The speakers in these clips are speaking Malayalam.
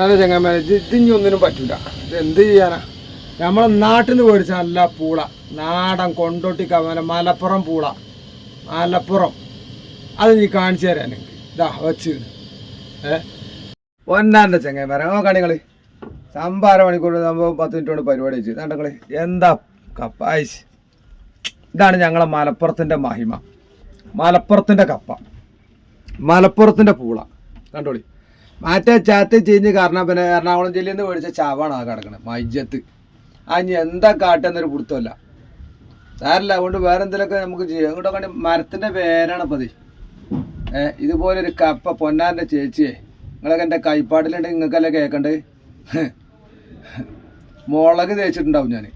അതെ ചങ്ങന്മാരെ ഇത് ഇതിഞ്ഞി ഒന്നിനും പറ്റൂല. ഇത് എന്ത് ചെയ്യാനാ? നമ്മളെ നാട്ടിൽ നിന്ന് മേടിച്ച നല്ല പൂള. നാടൻ കൊണ്ടോട്ടി കവല മലപ്പുറം പൂള. മലപ്പുറം. അത് നീ കാണിച്ചു തരാൻ ഇതാ വെച്ച്. ഏ? ഒന്നാന്റെ ചങ്ങന്മാരെ നോക്കാണി കളി സംഭാര മണിക്കൂർ സംഭവം പത്ത് മിനിറ്റ് കൊണ്ട് പരിപാടി വെച്ച്. കളി എന്താ കപ്പ? ഐസ്. ഇതാണ് ഞങ്ങളെ മലപ്പുറത്തിന്റെ മഹിമ. മലപ്പുറത്തിന്റെ കപ്പ. മലപ്പുറത്തിന്റെ പൂള. കണ്ടോളി. മറ്റേ ചത്ത് ചീഞ്ഞ് കാരണം പിന്നെ എറണാകുളം ജില്ലയിൽ നിന്ന് മേടിച്ച ചാവാണ് ആ കിടക്കണത് മജ്ജത്ത്. അഞ്ഞ് എന്താ കാട്ടെന്നൊരു പിടുത്തമല്ല സാരല്ല അതുകൊണ്ട് വേറെ എന്തെങ്കിലുമൊക്കെ നമുക്ക് ചെയ്യാം. ഇങ്ങോട്ടൊക്കെ മരത്തിന്റെ പേരാണ് പതി ഏ ഇതുപോലെ ഒരു കപ്പ പൊന്നാന്റെ ചേച്ചിയെ. നിങ്ങളൊക്കെ എന്റെ കൈപ്പാടിലുണ്ടെങ്കിൽ നിങ്ങൾക്കല്ലേ കേൾക്കണ്ടേ? മുളക് തേച്ചിട്ടുണ്ടാവും ഞാൻ.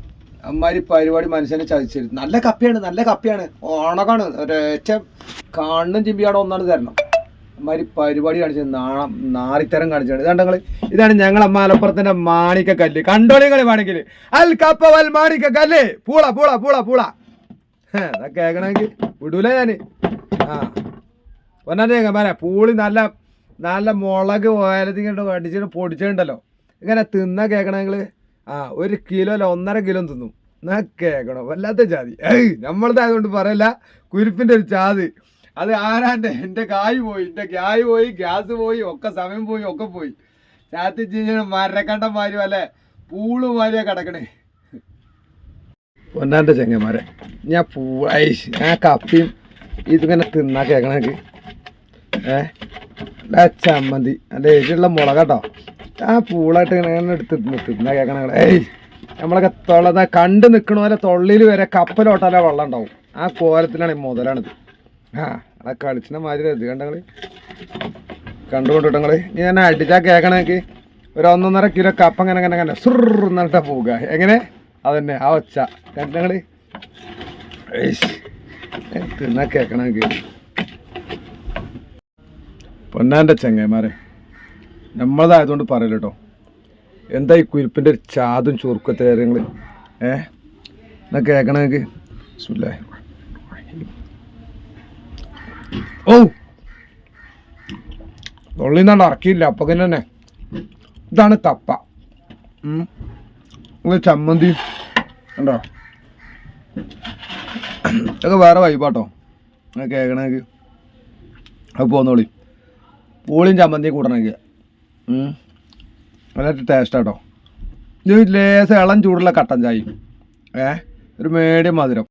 അമ്മാതിരി പരിപാടി മനുഷ്യനെ ചതിച്ചിരുന്നു നല്ല കപ്പയാണ് നല്ല കപ്പയാണ്. ഓണക്കാണ് ഒരേറ്റം കണ്ണും ചിമ്പിയാണോ ഒന്നാണ് തരണം. അമ്മാതിരി പരിപാടി കാണിച്ചത് നാണം നാറിത്തരം കാണിച്ചാണ് ഇതാണ് ഇതാണ് ഞങ്ങളെ മലപ്പുറത്തിന്റെ മാണിക്ക കല്ല് കണ്ടോളി കളി മാണിക്കൽ? അൽ കപ്പ വൽ മാണിക്ക കല്ല് പൂള പൂള പൂള. പൂള അതൊക്കെ കേൾക്കണമെങ്കിൽ വിടൂല ഞാൻ. ആ. ഒന്നാന്റെ ചങ്ങന്മാരെ പൂളി നല്ല നല്ല മുളക് ഓലത്തിങ്ങോട്ട് അടിച്ചിട്ട് പൊടിച്ചിട്ടുണ്ടല്ലോ. ഇങ്ങനെ തിന്ന കേൾക്കണമെങ്കിൽ ആ ഒരു കിലോ അല്ല ഒന്നര കിലോ തിന്നും. എന്നാ കേൾക്കണം വല്ലാത്ത ജാതി. ഏയ് നമ്മളത് അതുകൊണ്ട് പറയല്ല. കുരിപ്പിന്റെ ഒരു ചാത് അത് ആരാന്റെ എന്റെ കായ് പോയി എന്റെ കായ് പോയി ഗ്യാസ് പോയി ഒക്കെ സമയം പോയി ഒക്കെ പോയി. ചാത്തി മരക്കണ്ട മാരി അല്ലെ പൂൾ മാരിയാ കിടക്കണേ. ഒന്നാണ്ട് ചെങ്ങന്മാരെ ഞാൻ പൂവായി ഞാൻ കപ്പിയും ഇതിങ്ങനെ തിന്നാ കേക്കണക്ക് ഏ? അല്ല ചമ്മന്തി അല്ല എരിയുള്ള മുളകട്ടോ. ആ പൂളായിട്ട് ഇങ്ങനെ എടുത്ത് തിന്നാ കേൾക്കണ ഏയ് നമ്മളൊക്കെ തൊള്ളതാ കണ്ട് നിൽക്കണ പോലെ തൊള്ളിയിൽ വരെ കപ്പലോട്ടാലേ വെള്ളം ഉണ്ടാവും. ആ കോലത്തിലാണ് ഈ മുതലാണിത്. ആ കളിച്ചിന മാതിരി ഇത് കണ്ടങ്ങൾ കണ്ടുകൊണ്ടിട്ടങ്ങൾ. ഇനി ഞാൻ അടിച്ചാൽ കേൾക്കണമെങ്കിൽ ഒരു ഒന്നൊന്നര കിലോ കപ്പ അങ്ങനെ അങ്ങനെ അങ്ങനെ. സുറന്നിട്ട പോവുക. എങ്ങനെ? അതന്നെ ആ ഒച്ച. കണ്ടങ്ങൾ തിന്നാ കേൾക്കണമെങ്കിൽ പൊന്നാന്റെ ചെങ്ങന്മാരെ നമ്മളതായതുകൊണ്ട് പറയല്ലോ കേട്ടോ. എന്താ ഈ കുരിപ്പിന്റെ ഒരു ചാതും ചുറുക്കത്തെ കാര്യങ്ങൾ ഏ? എന്നാ കേൾക്കണമെങ്കിൽ ബിസ്മില്ലാഹിർ റഹ്മാനിർ തൊള്ളി ഓ തൊള്ളിന്നാണ്ട് ഇറക്കിയില്ല അപ്പൊ തന്നെ ഇതാണ് കപ്പ. ഇത് ചമ്മന്തി. ഉണ്ടോ ഇതൊക്കെ വേറെ വൈബാട്ടോ. അങ്ങനെ കേൾക്കണമെങ്കിൽ അത് പോന്നോളി. പൂളിയും ചമ്മന്തിയും കൂട്ടണമെങ്കിൽ നല്ല ടേസ്റ്റാട്ടോ. ഇത് ലേശം ഇളം ചൂടുള്ള കട്ടൻ ചായ ഏ? ഒരു മീഡിയം മധുരം.